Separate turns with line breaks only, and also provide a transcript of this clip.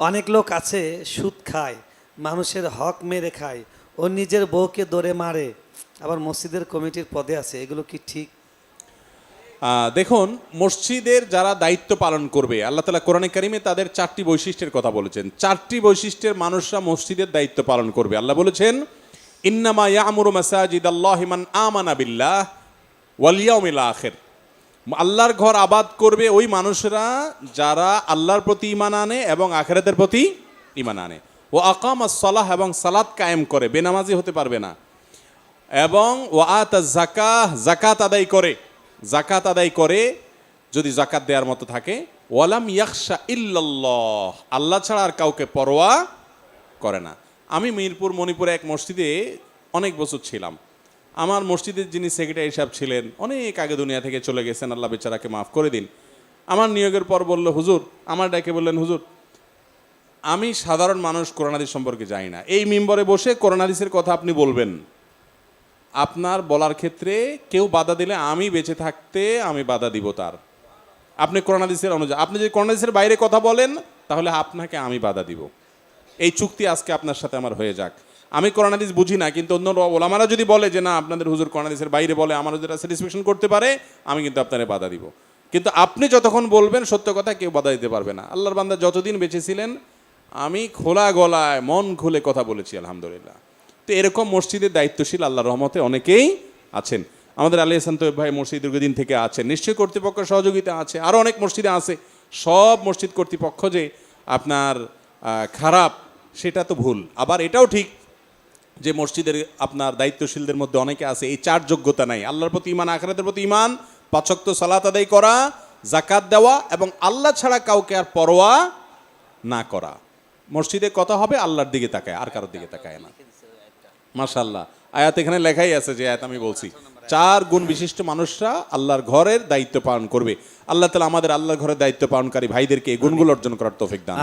অনেক লোক আছে, সুদ খায়, মানুষের হক মেরে খায়, ও নিজের বউকে দৌড়ে মারে, আবার মসজিদের কমিটির পদে আছে, এগুলো কি ঠিক?
দেখুন, মসজিদের যারা দায়িত্ব পালন করবে, আল্লাহ তালা কোরআনে কারিমে তাদের চারটি বৈশিষ্ট্যের কথা বলেছেন। চারটি বৈশিষ্ট্যের মানুষরা মসজিদের দায়িত্ব পালন করবে। আল্লাহ বলেছেন, ইন্নামা ইয়ামুরু মাসাজিদ আল্লাহ মান আমানা বিল্লাহ ওয়ালিয়াউমিল আখির। আল্লাহর ঘর আবাদ করবে ওই মানুষরা যারা আল্লাহর প্রতি ইমান আনে এবং আখেরাতের প্রতি ইমান আনে। ও আকাম সালাহ এবং সালাত কায়েম করে, বেনামাজি হতে পারবে না। এবং ওয়াত জাকাহ জাকাত আদায় করে জাকাত আদায় করে যদি জাকাত দেওয়ার মতো থাকে। ওয়ালাম ইয়াকশা ইল্লাল্লাহ, আল্লাহ ছাড়া আর কাউকে পরোয়া করে না। আমি মিরপুর মণিপুরে এক মসজিদে অনেক বছর ছিলাম। আমার মসজিদের যিনি সেক্রেটারি সাহেব ছিলেন, অনেক আগে দুনিয়া থেকে চলে গেছেন, আল্লাহ বেচারাকে মাফ করে দিন। আমার নিয়োগের পর বলল, হুজুর, আমার ডাকে বললেন, হুজুর, আমি সাধারণ মানুষ করোনাদিস সম্পর্কে জানি না। এই মিম্বরে বসে করোনাদিসের কথা আপনি বলবেন। আপনার বলার ক্ষেত্রে কেউ বাধা দিলে আমি বেঁচে থাকতে আমি বাধা দিব তার। আপনি করোনাদিসের অনুযায়ী, আপনি যদি করোনাদিসের বাইরে কথা বলেন, তাহলে আপনাকে আমি বাধা দিব। এই চুক্তি আজকে আপনার সাথে আমার হয়ে যাক। আমি করোনাদিস বুঝি না, কিন্তু অন্য ওলামারা যদি বলে যে, না, আপনাদের হুজুর করোনাদিসের বাইরে বলে, আমার যেটা স্যাটিসফ্যাকশন করতে পারে, আমি কিন্তু আপনার বাধা দিব। কিন্তু আপনি যতক্ষণ বলবেন, সত্য কথা কেউ বাধা দিতে পারবে না। আল্লাহর বান্দা যতদিন বেঁচে ছিলেন, আমি খোলা গলায়, মন খুলে কথা বলেছি, আলহামদুলিল্লাহ। তো এরকম মসজিদের দায়িত্বশীল আল্লাহর রহমতে অনেকেই আছেন। আমাদের আলী হাসান তৈব ভাই মসজিদ দীর্ঘদিন থেকে আছেন, নিশ্চয়ই কর্তৃপক্ষ সহযোগিতা আছে আরও অনেক মসজিদে আছে। সব মসজিদ কর্তৃপক্ষ যে আপনার খারাপ, সেটা তো ভুল। আবার এটাও ঠিক যে মসজিদের আপনার দায়িত্বশীলদের মধ্যে অনেকে আছে, এই চার যোগ্যতা নাই। আল্লাহর প্রতি ইমান আখরাতের প্রতি ইমান পাচক্ত সালাত আদায় করা জাকাত দেওয়া এবং আল্লাহ ছাড়া কাউকে আর পরোয়া না করা। মসজিদে কথা হবে, আল্লাহর দিকে তাকায়, আর কারোর দিকে তাকায় না। মাশাল্লাহ আয়াত এখানে লেখাই আছে যে আয়াত আমি বলছি। চার গুণ বিশিষ্ট মানুষরা আল্লাহর ঘরের দায়িত্ব পালন করবে। আল্লাহ তালা আমাদের আল্লাহর ঘরের দায়িত্ব পালনকারী ভাইদেরকে এই গুণগুলো অর্জন করার তৌফিক দান